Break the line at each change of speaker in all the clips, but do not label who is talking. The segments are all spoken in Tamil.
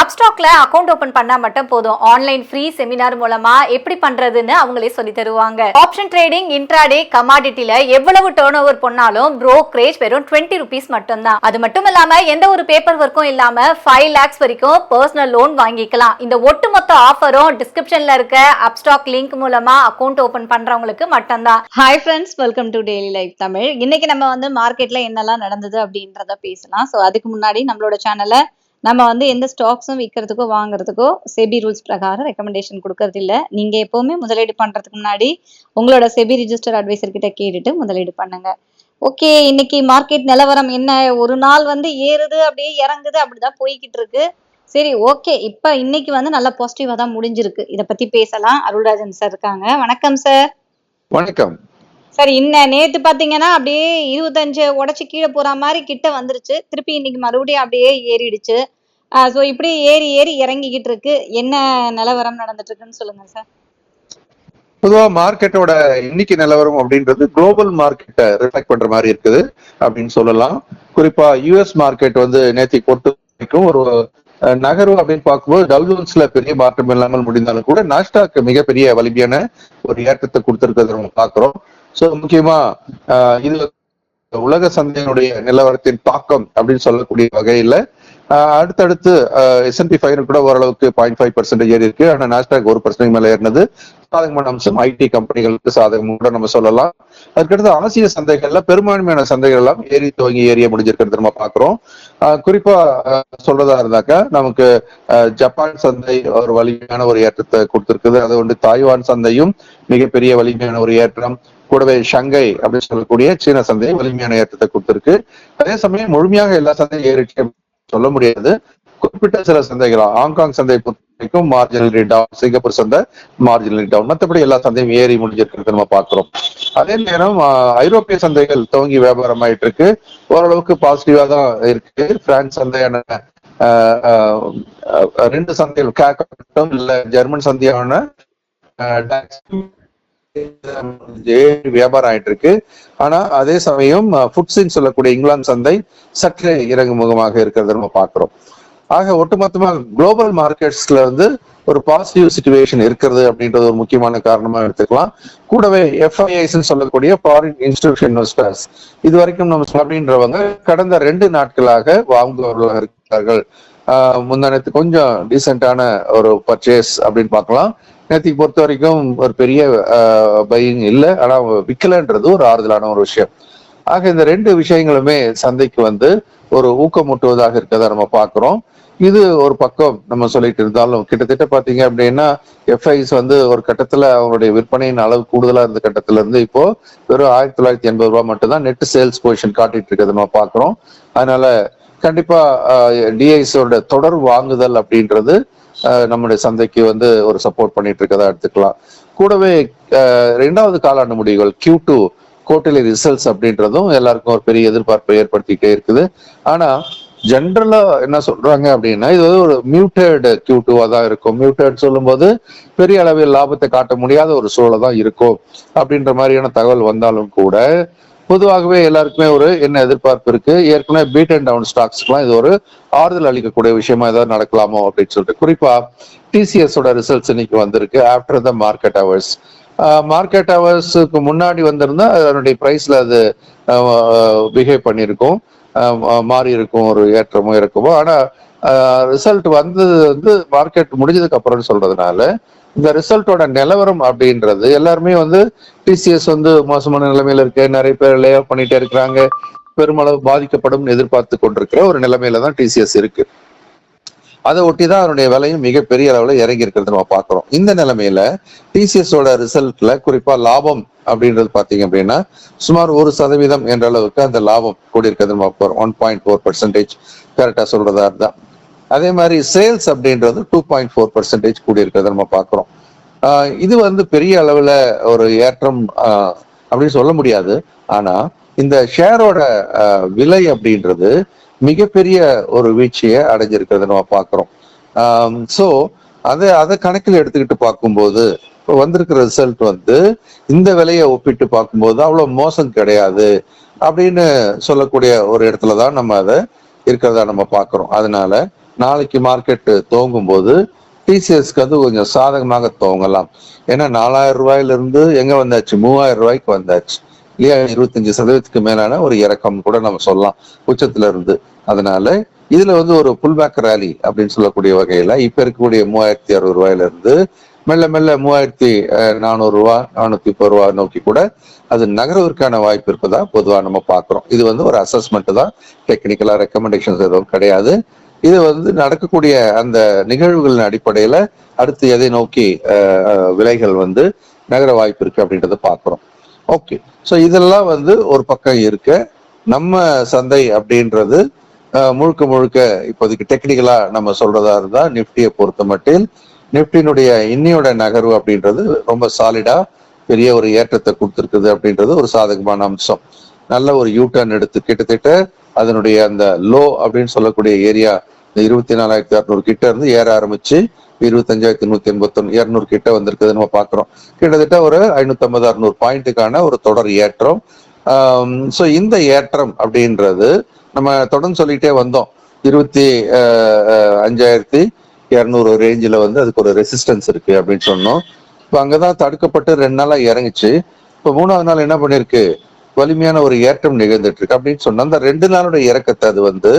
அப்ஸ்டாக்ல அக்கௌண்ட் ஓபன் பண்ணா மட்டும் போதும். ஆன்லைன் ஃப்ரீ செமினார் மூலமா எப்படி பண்றதுன்னு அவங்களே சொல்லி தருவாங்க. ஆப்ஷன் ட்ரேடிங் இன்ட்ராடே கமாடிட்டில எவ்வளவு டேர்ன் ஓவர் பண்ணாலும் ப்ரோக்ரேஜ் வெறும் டுவெண்ட்டி ருபீஸ் மட்டும்தான். அது மட்டும் இல்லாம எந்த ஒரு பேப்பர் ஒர்க்கும் இல்லாம ஃபைவ் லேக்ஸ் வரைக்கும் பர்சனல் லோன் வாங்கிக்கலாம். இந்த ஒட்டுமொத்த ஆஃபரும் டிஸ்கிரிப்ஷன்ல இருக்க அப்ஸ்டாக் லிங்க் மூலமா அக்கௌண்ட் ஓபன் பண்றவங்களுக்கு மட்டும்தான். Hi friends welcome to daily life Tamil இன்னைக்கு நம்ம வந்து மார்க்கெட்ல என்னெல்லாம் நடந்தது அப்படின்றத பேசலாம். ஸோ அதுக்கு முன்னாடி நம்மளோட சேனலை நம்ம வந்து எந்த ஸ்டாக்ஸும் விற்கிறதுக்கோ வாங்குறதுக்கோ செபி ரூல்ஸ் பிரகாரம் ரெக்கமெண்டேஷன் கொடுக்கறது இல்லை. நீங்க எப்பவுமே முதலீடு பண்றதுக்கு முன்னாடி உங்களோட செபி ரிஜிஸ்டர் அட்வைசர் கிட்ட கேட்டுட்டு முதலீடு பண்ணுங்க. ஓகே இன்னைக்கு மார்க்கெட் நிலவரம் என்ன? ஒரு நாள் வந்து ஏறுது அப்படியே இறங்குது அப்படிதான் போய்கிட்டு இருக்கு. சரி ஓகே இப்ப இன்னைக்கு வந்து நல்ல பாசிட்டிவா தான் முடிஞ்சிருக்கு. இத பத்தி பேசலாம். அருள்ராஜன் சார் இருக்காங்க. வணக்கம் சார்
வணக்கம்.
சார் இன்ன நேத்து பாத்தீங்கன்னா அப்படியே இருபத்தஞ்சு உடைச்சு கீழே போற மாதிரி கிட்ட வந்துருச்சு. திருப்பி இன்னைக்கு மறுபடியும் அப்படியே ஏறிடுச்சு. ஸோ இப்படி ஏறி ஏறி இறங்கிக்கிட்டு இருக்கு. என்ன நிலவரம் நடந்துட்டு இருக்குன்னு சொல்லுங்க சார்
பொதுவா மார்க்கெட்டோட இன்னைக்கு நிலவரம் அப்படின்றது குளோபல் மார்க்கெட்டை ரிஃப்ளெக்ட் பண்ற மாதிரி இருக்குது அப்படின்னு சொல்லலாம். குறிப்பா யுஎஸ் மார்க்கெட் வந்து நேத்தி பொறுத்த வரைக்கும் ஒரு நகர்வு அப்படின்னு பார்க்கும்போது டவுஜோன்ஸ்ல பெரிய மாற்றம் இல்லாமல் முடிந்தாலும் கூட நாஸ்டாக் மிகப்பெரிய வலிமையான ஒரு ஏற்றத்தை கொடுத்திருக்கிறத நம்ம பார்க்கிறோம். ஸோ முக்கியமா இது உலக சந்தையினுடைய நிலவரத்தின் தாக்கம் அப்படின்னு சொல்லக்கூடிய வகையில அடுத்தடுத்து எஸ்என்பி ஃபைவ் கூட ஓரளவுக்கு பாயிண்ட் ஃபைவ் பர்சன்டேஜ் ஏறி இருக்கு. ஆனா நாஸ்டாக் ஒரு பர்சன்டேஜ் மேல ஏறினது சாதகமான அம்சம். ஐடி கம்பெனிகளுக்கு சாதகம் கூட நம்ம சொல்லலாம். அதுக்கடுத்து ஆசிய சந்தைகள்ல பெரும்பான்மையான சந்தைகள் எல்லாம் ஏறி துவங்கி ஏறிய முடிஞ்சிருக்கிறது நம்ம பாக்குறோம் ஆஹ் குறிப்பா சொல்றதா இருந்தாக்கா நமக்கு ஜப்பான் சந்தை ஒரு வலிமையான ஒரு ஏற்றத்தை கொடுத்திருக்குது. அது வந்து தாய்வான் சந்தையும் மிகப்பெரிய வலிமையான ஒரு ஏற்றம். கூடவே ஷங்கை அப்படின்னு சொல்லக்கூடிய சீன சந்தை வலிமையான ஏற்றத்தை கொடுத்திருக்கு. அதே சமயம் முழுமையாக எல்லா சந்தையும் ஏறிச்சு சொல்ல முடியாது. குறிப்பிட்ட சில சந்தைகள் ஹாங்காங் சந்தை பொறுத்த வரைக்கும் மார்ஜினல் டவுன் சிங்கப்பூர் சந்தை மார்ஜினல் டவுன் மற்றபடி எல்லா சந்தையும் ஏறி முடிஞ்சிருக்கிறது நம்ம பார்க்கிறோம். அதே நேரம் ஐரோப்பிய சந்தைகள் துவங்கி வியாபாரம் ஆயிட்டு இருக்கு. ஓரளவுக்கு பாசிட்டிவா தான் இருக்கு. பிரான்ஸ் சந்தையான ஆஹ், ரெண்டு சந்தைகள் இல்ல ஜெர்மன் சந்தையான வியாபாரம் ஆயிட்டு இருக்கு ஆனா அதே சமயம் ஃபுட்ஸின்னு சொல்லக்கூடிய இங்கிலாந்து சந்தை சற்றே இறங்குமுகமாக இருக்கிறத நம்ம பாக்குறோம் ஆக ஒட்டுமொத்தமா குளோபல் மார்க்கெட்ஸ்ல வந்து ஒரு பாசிட்டிவ் சுச்சுவேஷன் இருக்கிறது அப்படின்றது ஒரு முக்கியமான காரணமா எடுத்துக்கலாம். கூடவே எஃப்ஐஐஸ்ன்னு சொல்லக்கூடிய ஃபாரின் இன்ஸ்டிடியூஷன் இன்வெஸ்டர்ஸ் இது வரைக்கும் நம்ம அப்படின்றவங்க கடந்த ரெண்டு நாட்களாக வாங்குபவர்களாக இருக்கிறார்கள். ஆஹ் முந்தானத்து கொஞ்சம் டீசென்டான ஒரு பர்ச்சேஸ் அப்படின்னு பார்க்கலாம். நேற்றுக்கு பொறுத்த வரைக்கும் ஒரு பெரிய பையிங் இல்லை. ஆனா விற்கலன்றது ஒரு ஆறுதலான ஒரு விஷயம். ஆக இந்த ரெண்டு விஷயங்களுமே சந்தைக்கு வந்து ஒரு ஊக்கமூட்டுவதாக இருக்கிறத நம்ம பார்க்குறோம் இது ஒரு பக்கம் நம்ம சொல்லிட்டு இருந்தாலும் கிட்டத்தட்ட பாத்தீங்க அப்படின்னா எஃப்ஐஸ் வந்து ஒரு கட்டத்துல அவங்களுடைய விற்பனையின் அளவு கூடுதலா இருந்த கட்டத்துல இருந்து இப்போ வெறும் ஆயிரத்தி தொள்ளாயிரத்தி எண்பது ரூபாய் மட்டும்தான் நெட் சேல்ஸ் பொசிஷன் காட்டிட்டு இருக்கிறத நம்ம பாக்குறோம். அதனால கண்டிப்பா டிஐஸோட தொடர் வாங்குதல் அப்படின்றது நம்முடைய சந்தைக்கு வந்து ஒரு சப்போர்ட் பண்ணிட்டு இருக்கதா எடுத்துக்கலாம். கூடவே ஆஹ், ரெண்டாவது காலாண்டு முடிவுகள் கியூ டூ கோட்டிலி ரிசல்ட்ஸ் அப்படின்றதும் எல்லாருக்கும் ஒரு பெரிய எதிர்பார்ப்பை ஏற்படுத்திக்கிட்டே இருக்குது. ஆனா ஜென்ரலா என்ன சொல்றாங்க அப்படின்னா இது வந்து ஒரு மியூட்டட் கியூ டூவா தான் இருக்கும். மியூட்டட் சொல்லும்போது பெரிய அளவில் லாபத்தை காட்ட முடியாத ஒரு சூழலை தான் இருக்கும். அப்படின்ற மாதிரியான தகவல் வந்தாலும் கூட பொதுவாகவே எல்லாருக்குமே ஒரு என்ன எதிர்பார்ப்பு இருக்கு? ஏற்கனவே பீட் அண்ட் டவுன் ஸ்டாக்ஸ்க்குலாம் இது ஒரு ஆறுதல் அளிக்கக்கூடிய விஷயமா ஏதாவது நடக்கலாமோ அப்படின்னு சொல்லிட்டு. குறிப்பா டிசிஎஸோட ரிசல்ட்ஸ் இன்னைக்கு வந்திருக்கு. After the market hours market அவர்ஸுக்கு முன்னாடி வந்திருந்தா அதனுடைய பிரைஸ்ல அது பிஹேவ் பண்ணியிருக்கும். மாறி இருக்கும். ஒரு ஏற்றமோ இருக்குமோ ஆனா ரிசல்ட் வந்தது வந்து மார்க்கெட் முடிஞ்சதுக்கு அப்புறம் சொல்றதுனால இந்த ரிசல்ட்டோட நிலவரம் அப்படின்றது எல்லாருமே வந்து டிசிஎஸ் வந்து மோசமான நிலைமையில இருக்கு. நிறைய பேர் லே ஆஃப் பண்ணிட்டே இருக்கிறாங்க. பெருமளவு பாதிக்கப்படும் எதிர்பார்த்து கொண்டிருக்கிற ஒரு நிலைமையில தான் டிசிஎஸ் இருக்கு. அதை ஒட்டி தான் அதனுடைய விலையும் மிகப்பெரிய அளவுல இறங்கி இருக்கிறது நம்ம பாக்குறோம் இந்த நிலைமையில டிசிஎஸோட ரிசல்ட்ல குறிப்பா லாபம் அப்படின்றது பாத்தீங்க அப்படின்னா சுமார் ஒரு சதவீதம் என்ற அளவுக்கு அந்த லாபம் கூடியிருக்கிறது நம்ம பார்க்கிறோம். ஒன் பாயிண்ட் ஃபோர் பர்சன்டேஜ் கரெக்டா சொல்றதா இருந்தா. அதே மாதிரி சேல்ஸ் அப்படின்றது டூ பாயிண்ட் ஃபோர் பர்சன்டேஜ் கூடியிருக்கிறத நம்ம பார்க்குறோம். இது வந்து பெரிய அளவில் ஒரு ஏற்றம் அப்படின்னு சொல்ல முடியாது. ஆனால் இந்த ஷேரோட விலை அப்படின்றது மிகப்பெரிய ஒரு வீழ்ச்சியை அடைஞ்சிருக்கிறத நம்ம பார்க்குறோம். ஸோ அதை அதை கணக்கில் எடுத்துக்கிட்டு பார்க்கும்போது இப்போ வந்திருக்கிற ரிசல்ட் வந்து இந்த விலையை ஒப்பிட்டு பார்க்கும்போது அவ்வளோ மோசம் கிடையாது அப்படின்னு சொல்லக்கூடிய ஒரு இடத்துல தான் நம்ம அதை இருக்கிறதா நம்ம பார்க்குறோம். அதனால நாளைக்கு மார்க்கெட்டு துவங்கும் போது டிசிஎஸ்க்கு வந்து கொஞ்சம் சாதகமாக துவங்கலாம். ஏன்னா நாலாயிரம் ரூபாயில இருந்து எங்க வந்தாச்சு? மூவாயிரம் ரூபாய்க்கு வந்தாச்சு. இல்லையா? இருபத்தஞ்சு சதவீதத்துக்கு மேலான ஒரு இறக்கம் கூட நம்ம சொல்லலாம் உச்சத்துல இருந்து அதனால இதுல வந்து ஒரு புல்பேக் ரேலி அப்படின்னு சொல்லக்கூடிய வகையில இப்ப இருக்கக்கூடிய மூவாயிரத்தி அறுபது ரூபாயில இருந்து மெல்ல மெல்ல மூவாயிரத்தி நானூறு ரூபா நானூத்தி முப்பது ரூபா நோக்கி கூட அது நகர்வதற்கான வாய்ப்பு இருப்பதா பொதுவா நம்ம பாக்குறோம் இது வந்து ஒரு அசஸ்மெண்ட் தான். டெக்னிக்கலா ரெக்கமெண்டேஷன்ஸ் எதுவும் கிடையாது. இது வந்து நடக்கக்கூடிய அந்த நிகழ்வுகளின் அடிப்படையில அடுத்து எதை நோக்கி விலைகள் வந்து நகர வாய்ப்பு இருக்கு அப்படின்றத பாக்குறோம் ஓகே. ஸோ இதெல்லாம் வந்து ஒரு பக்கம் இருக்க. நம்ம சந்தை அப்படின்றது முழுக்க முழுக்க இப்போதைக்கு டெக்னிக்கலா நம்ம சொல்றதா இருந்தா நிப்டியை பொறுத்த மட்டில் நிப்டினுடைய இன்னியோட நகர்வு அப்படின்றது ரொம்ப சாலிடா பெரிய ஒரு ஏற்றத்தை கொடுத்துருக்குது அப்படின்றது ஒரு சாதகமான அம்சம். நல்ல ஒரு யூ டர்ன் எடுத்து கிட்டத்தட்ட அதனுடைய அந்த லோ அப்படின்னு சொல்லக்கூடிய ஏரியா இந்த இருபத்தி நாலாயிரத்தி அறுநூறு கிட்ட இருந்து ஏற ஆரம்பிச்சு இருபத்தஞ்சாயிரத்தி நூத்தி எண்பத்தொன்னு இருநூறு கிட்ட வந்திருக்குது நம்ம பாக்குறோம். கிட்டத்தட்ட ஒரு ஐநூத்தி ஐம்பது அறுநூறு பாயிண்ட்டுக்கான ஒரு தொடர் ஏற்றம். ஸோ இந்த ஏற்றம் அப்படின்றது நம்ம தொடர்ந்து சொல்லிட்டே வந்தோம். இருபத்தி அஞ்சாயிரத்தி இரநூறு ரேஞ்சில் வந்து அதுக்கு ஒரு ரெசிஸ்டன்ஸ் இருக்கு அப்படின்னு சொன்னோம். இப்போ அங்கதான் தடுக்கப்பட்டு ரெண்டு நாளாக இறங்குச்சு. இப்போ மூணாவது நாள் என்ன பண்ணிருக்கு? வலிமையான ஒரு ஏற்றம் நிகழ்ந்துட்டு இருக்கு அப்படின்னு சொன்னா அந்த ரெண்டு நாளோட இறக்கத்தை அது வந்து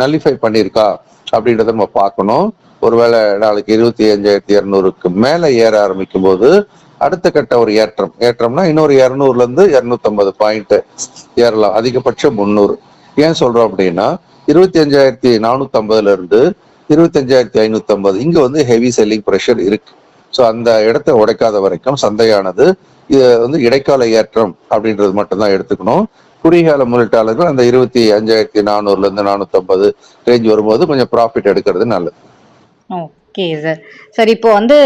நல்லிஃபை பண்ணியிருக்கா? அப்படின்றத நம்ம பார்க்கணும். ஒருவேளை நாளைக்கு இருபத்தி அஞ்சாயிரத்தி இரநூறுக்கு மேல ஏற ஆரம்பிக்கும் போது அடுத்த கட்ட ஒரு ஏற்றம். ஏற்றம்னா இன்னொரு இரநூறுல இருந்து இரநூத்தம்பது பாயிண்ட் ஏறலாம். அதிகபட்சம் முந்நூறு. ஏன் சொல்றோம் அப்படின்னா இருபத்தி அஞ்சாயிரத்தி நானூத்தி ஐம்பதுல இருந்து இருபத்தி அஞ்சாயிரத்தி ஐநூத்தி ஐம்பது இங்க வந்து ஹெவி செல்லிங் ப்ரெஷர் இருக்கு. ஸோ அந்த இடத்தை உடைக்காத வரைக்கும் சந்தையானது இது வந்து இடைக்கால ஏற்றம் அப்படின்றது மட்டும்தான் எடுத்துக்கணும். குறுகால முதலீட்டாளர்கள் அந்த இருபத்தி அஞ்சாயிரத்தி நானூறுல இருந்து நானூத்தி ஐம்பது ரேஞ்ச் வரும்போது கொஞ்சம் ப்ராஃபிட் எடுக்கிறது நல்லது.
ஓகே சார் சார் இப்போ வந்து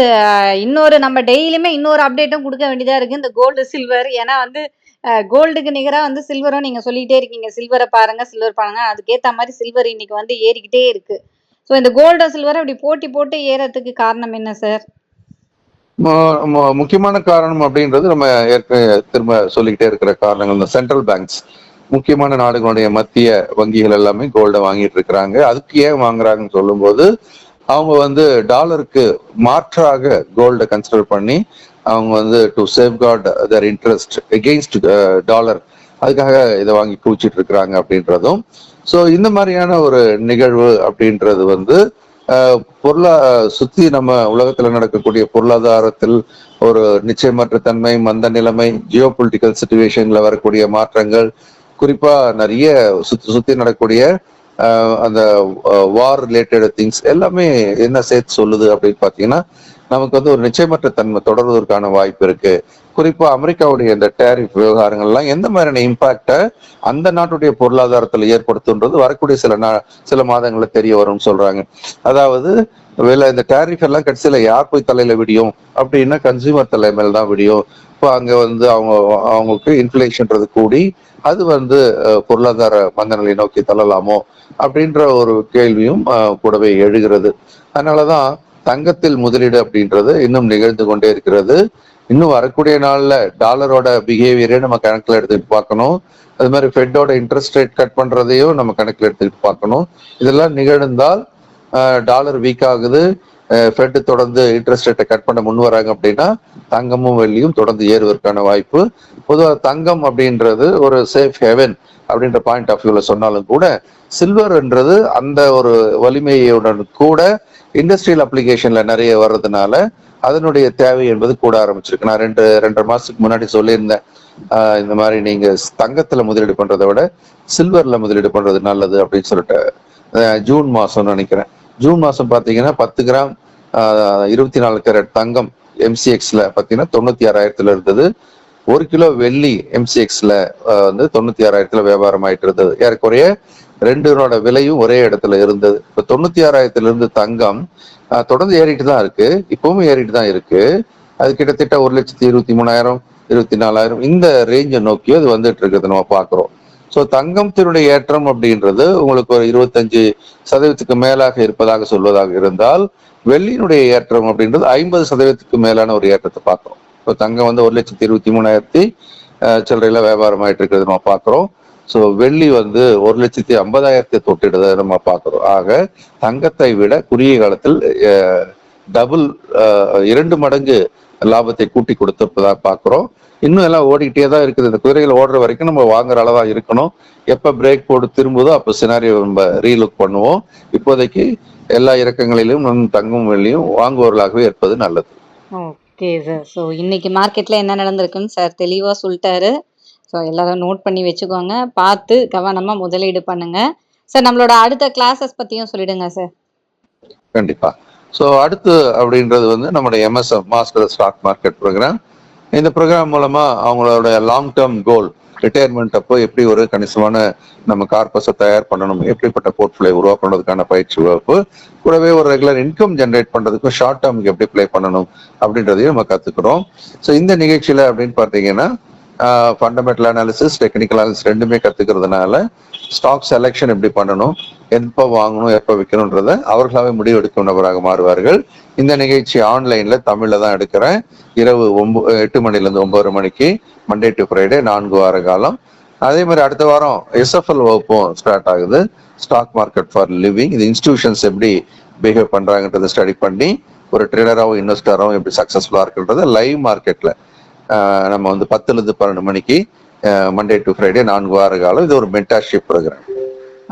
இன்னொரு நம்ம டெய்லியுமே இன்னொரு அப்டேட்டும் கொடுக்க வேண்டியதா இருக்கு. இந்த கோல்டு சில்வர் ஏன்னா வந்து கோல்டுக்கு நிகரா வந்து சில்வரும் நீங்க சொல்லிட்டே இருக்கீங்க. சில்வரை பாருங்க சில்வர் பாருங்க. அதுக்கேத்த மாதிரி சில்வர் இன்னைக்கு வந்து ஏறிக்கிட்டே இருக்கு. ஸோ இந்த கோல்டு சில்வர் அப்படி போட்டி போட்டு ஏறதுக்கு காரணம் என்ன சார்
முக்கியமான காரணம் அப்படின்றது நம்ம ஏற்கனவே திரும்ப சொல்லிக்கிட்டே இருக்கிற காரணங்கள் இந்த சென்ட்ரல் பேங்க்ஸ் முக்கியமான நாடுகளுடைய மத்திய வங்கிகள் எல்லாமே கோல்டை வாங்கிட்டு இருக்கிறாங்க. அதுக்கு ஏன் வாங்குறாங்கன்னு சொல்லும்போது அவங்க வந்து டாலருக்கு மாற்றாக கோல்டை கன்சிடர் பண்ணி அவங்க வந்து to safeguard their interest against dollar அதுக்காக இதை வாங்கி குவிச்சிட்டு இருக்கிறாங்க அப்படின்றதும். ஸோ இந்த மாதிரியான ஒரு நிகழ்வு அப்படின்றது வந்து பொருளா சுத்தி நம்ம உலகத்துல நடக்கக்கூடிய பொருளாதாரத்தில் ஒரு நிச்சயமற்ற தன்மை மந்த நிலைமை ஜியோ பொலிட்டிக்கல் சுச்சுவேஷன்ல வரக்கூடிய மாற்றங்கள் குறிப்பா நிறைய சுத்தி சுத்தி நடக்கக்கூடிய அந்த வார் ரிலேட்டட் திங்ஸ் எல்லாமே என்ன சேர்த்து சொல்லுது அப்படின்னு பாத்தீங்கன்னா நமக்கு வந்து ஒரு நிச்சயமற்ற தன்மை தொடர்வதற்கான வாய்ப்பு இருக்கு. குறிப்பா அமெரிக்காவுடைய இந்த டேரிஃப் விவகாரங்கள்லாம் எந்த மாதிரியான இம்பாக்டை அந்த நாட்டுடைய பொருளாதாரத்தில் ஏற்படுத்துன்றது வரக்கூடிய சில நா சில மாதங்கள்ல தெரிய வரும்னு சொல்றாங்க. அதாவது வேலை இந்த டேரிஃப் எல்லாம் கடைசியில யார் போய் தலையில விடியும்? அப்படின்னா கன்சியூமர் தலை தான் விடியும். இப்போ அங்க வந்து அவங்க அவங்களுக்கு இன்ஃபிளேஷன்றது கூடி அது வந்து பொருளாதார மந்தநிலை நோக்கி தள்ளலாமோ? அப்படின்ற ஒரு கேள்வியும் கூடவே எழுகிறது. அதனாலதான் தங்கத்தில் முதலீடு அப்படின்றது இன்னும் நிகழ்ந்து கொண்டே இருக்கிறது. இன்னும் வரக்கூடிய நாள்ல டாலரோட பிஹேவியரே நம்ம கணக்குல எடுத்துக்கிட்டு பார்க்கணும். அது மாதிரி ஃபெட்டோட இன்ட்ரெஸ்ட் ரேட் கட் பண்றதையும் நம்ம கணக்குல எடுத்துக்கிட்டு பார்க்கணும். இதெல்லாம் நிகழ்ந்தால் டாலர் வீக் ஆகுது. ஃபெட் தொடர்ந்து இன்ட்ரெஸ்ட் ரேட்டை கட் பண்ண முன் வராங்க அப்படின்னா தங்கமும் வெள்ளியும் தொடர்ந்து ஏறுவதற்கான வாய்ப்பு. பொதுவாக தங்கம் அப்படின்றது ஒரு சேஃப் ஹெவன் அப்படின்ற பாயிண்ட் ஆஃப் வியூல சொன்னாலும் கூட சில்வர்ன்றது அந்த ஒரு வலிமையுடன் கூட இண்டஸ்ட்ரியல் அப்ளிகேஷன்ல நிறைய வர்றதுனால அதனுடைய தேவை என்பது கூட ஆரம்பிச்சிருக்கு. நான் ரெண்டு ரெண்டரை மாசத்துக்கு முன்னாடி சொல்லியிருந்தேன். இந்த மாதிரி நீங்க தங்கத்துல முதலீடு பண்றதை விட சில்வர்ல முதலீடு பண்றது நல்லது அப்படின்னு சொல்லிட்டு ஜூன் மாசம் நினைக்கிறேன். ஜூன் மாசம் பாத்தீங்கன்னா பத்து கிராம் இருபத்தி நாலு கேரட் தங்கம் எம்சிஎக்ஸ்ல பாத்தீங்கன்னா தொண்ணூத்தி ஆறாயிரத்துல இருந்தது. ஒரு கிலோ வெள்ளி எம்சிஎக்ஸ்ல வந்து தொண்ணூத்தி ஆறாயிரத்துல வியாபாரம் ஆயிட்டு இருந்தது. ஏறக்குறைய ரெண்டுனோட விலையும் ஒரே இடத்துல இருந்தது. இப்ப தொண்ணூத்தி ஆறாயிரத்துல இருந்து தங்கம் தொடர்ந்து ஏறிட்டு தான் இருக்கு. இப்பவும் ஏறிட்டு தான் இருக்கு. அது கிட்டத்தட்ட ஒரு லட்சத்தி இருபத்தி மூணாயிரம் இருபத்தி நாலாயிரம் இந்த ரேஞ்சை நோக்கி அது வந்துட்டு இருக்கிறது நம்ம பாக்குறோம் ஸோ தங்கத்தினுடைய ஏற்றம் அப்படின்றது உங்களுக்கு ஒரு இருபத்தஞ்சு சதவீதத்துக்கு மேலாக இருப்பதாக சொல்வதாக இருந்தால் வெள்ளியினுடைய ஏற்றம் அப்படின்றது ஐம்பது சதவீதத்துக்கு மேலான ஒரு ஏற்றத்தை பார்க்குறோம். இப்போ தங்கம் வந்து ஒரு லட்சத்தி இருபத்தி மூணாயிரத்தி அஹ், சில்லறையில வியாபாரம் ஆயிட்டு இருக்கிறது நம்ம பார்க்குறோம். ஸோ வெள்ளி வந்து ஒரு லட்சத்தி ஐம்பதாயிரத்தை தொட்டிடுறதை நம்ம பார்க்குறோம். ஆக தங்கத்தை விட குறுகிய காலத்தில் டபுள் இரண்டு மடங்கு லாபத்தை கூட்டி கொடுத்திருப்பதா பார்க்குறோம். இன்னும் எல்லாம் ஓடிக்கிட்டே தான் இருக்குது. இந்த குதிரைகள் ஓடுற வரைக்கும் நம்ம வாங்குற அளவா இருக்கணும். எப்ப பிரேக் போட்டு திரும்புதோ அப்போ சினாரியோ நம்ம ரீலுக் பண்ணுவோம். இப்போதைக்கு எல்லா இறக்கங்களிலும் நம் தங்கும் வெள்ளியும் வாங்குவவர்களாகவே இருப்பது நல்லது.
ஓகே சார் ஸோ இன்னைக்கு மார்க்கெட்ல என்ன நடந்திருக்குன்னு சார் தெளிவா சொல்லிட்டாரு. ஸோ எல்லாரும் நோட் பண்ணி வச்சுக்கோங்க. பார்த்து கவனமா முதலீடு பண்ணுங்க. சார் நம்மளோட அடுத்த கிளாஸஸ் பத்தியும் சொல்லிடுங்க சார்
கண்டிப்பா. ஸோ அடுத்து அப்படின்றது வந்து நம்முடைய MSF master stock market programme இந்த ப்ரோக்ராம் மூலமா அவங்களோட லாங் டேர்ம் கோல் ரிட்டையர்மெண்ட் அப்போ எப்படி ஒரு கணிசமான நம்ம கார்பஸை தயார் பண்ணணும் எப்படிப்பட்ட போர்ட்ஃபோலியோ உருவாக்குறதுக்கான பயிற்சி வகுப்பு கூடவே ஒரு ரெகுலர் இன்கம் ஜென்ரேட் பண்ணுறதுக்கும் ஷார்ட் டேர்முக்கு எப்படி ப்ளே பண்ணணும் அப்படின்றதையும் நம்ம கத்துக்கிறோம். ஸோ இந்த நிகழ்ச்சியில அப்படின்னு பார்த்தீங்கன்னா ஃபண்டமெண்டல் அனாலிசிஸ் டெக்னிக்கல் அனாலிசிஸ் ரெண்டுமே கற்றுக்கிறதுனால ஸ்டாக் செலெக்ஷன் எப்படி பண்ணணும் எப்போ வாங்கணும் எப்போ விற்கணுன்றத அவர்களாவே முடிவெடுக்கும் நபராக மாறுவார்கள். இந்த நிகழ்ச்சி ஆன்லைனில் தமிழில் தான் எடுக்கிறேன். இரவு ஒன்பது எட்டு மணிலேருந்து ஒம்பது மணிக்கு மண்டே டு ஃப்ரைடே நான்கு வார காலம். அதே மாதிரி அடுத்த வாரம் எஸ்எஃப்எல் வகுப்பும் ஸ்டார்ட் ஆகுது. ஸ்டாக் மார்க்கெட் ஃபார் லிவிங் இது இன்ஸ்டிடியூஷன்ஸ் எப்படி பிஹேவ் பண்ணுறாங்கன்றதை ஸ்டடி பண்ணி ஒரு ட்ரேடராகவும் இன்வெஸ்டராகவும் எப்படி சக்ஸஸ்ஃபுல்லாக இருக்குன்றத லைவ் மார்க்கெட்டில் நம்ம வந்து பத்துலேருந்து பன்னெண்டு மணிக்கு மண்டே டு ஃப்ரைடே நான்கு வார காலம். இது ஒரு mentorship programme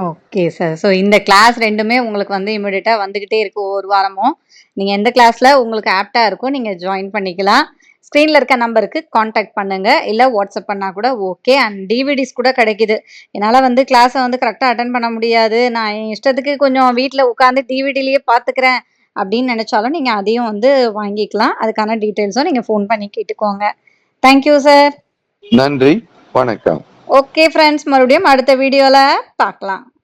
okay sir so இந்த கிளாஸ் ரெண்டுமே உங்களுக்கு வந்து இமிடியட்டாக வந்துக்கிட்டே இருக்கு ஒவ்வொரு வாரமும். நீங்கள் எந்த கிளாஸில் உங்களுக்கு ஆப்டாக இருக்கோ நீங்கள் ஜாயின் பண்ணிக்கலாம். ஸ்க்ரீனில் இருக்க நம்பருக்கு காண்டாக்ட் பண்ணுங்க. இல்லை வாட்ஸ்அப் பண்ணால் கூட ஓகே அண்ட் டிவிடிஸ் கூட கிடைக்குது. என்னால் வந்து கிளாஸை வந்து கரெக்டாக அட்டன் பண்ண முடியாது. நான் என் இஷ்டத்துக்கு கொஞ்சம் வீட்டில் உட்காந்து டிவிடிலேயே பார்த்துக்கிறேன் அப்படின்னு நினச்சாலும் நீங்கள் அதையும் வந்து வாங்கிக்கலாம். அதுக்கான டீட்டெயில்ஸும் நீங்கள் ஃபோன் பண்ணி கேட்டுக்கோங்க. தேங்க்யூ சார்
நன்றி. வணக்கம்.
ஓகே ஃப்ரெண்ட்ஸ் மறுபடியும் அடுத்த வீடியோவில் பார்க்கலாம்.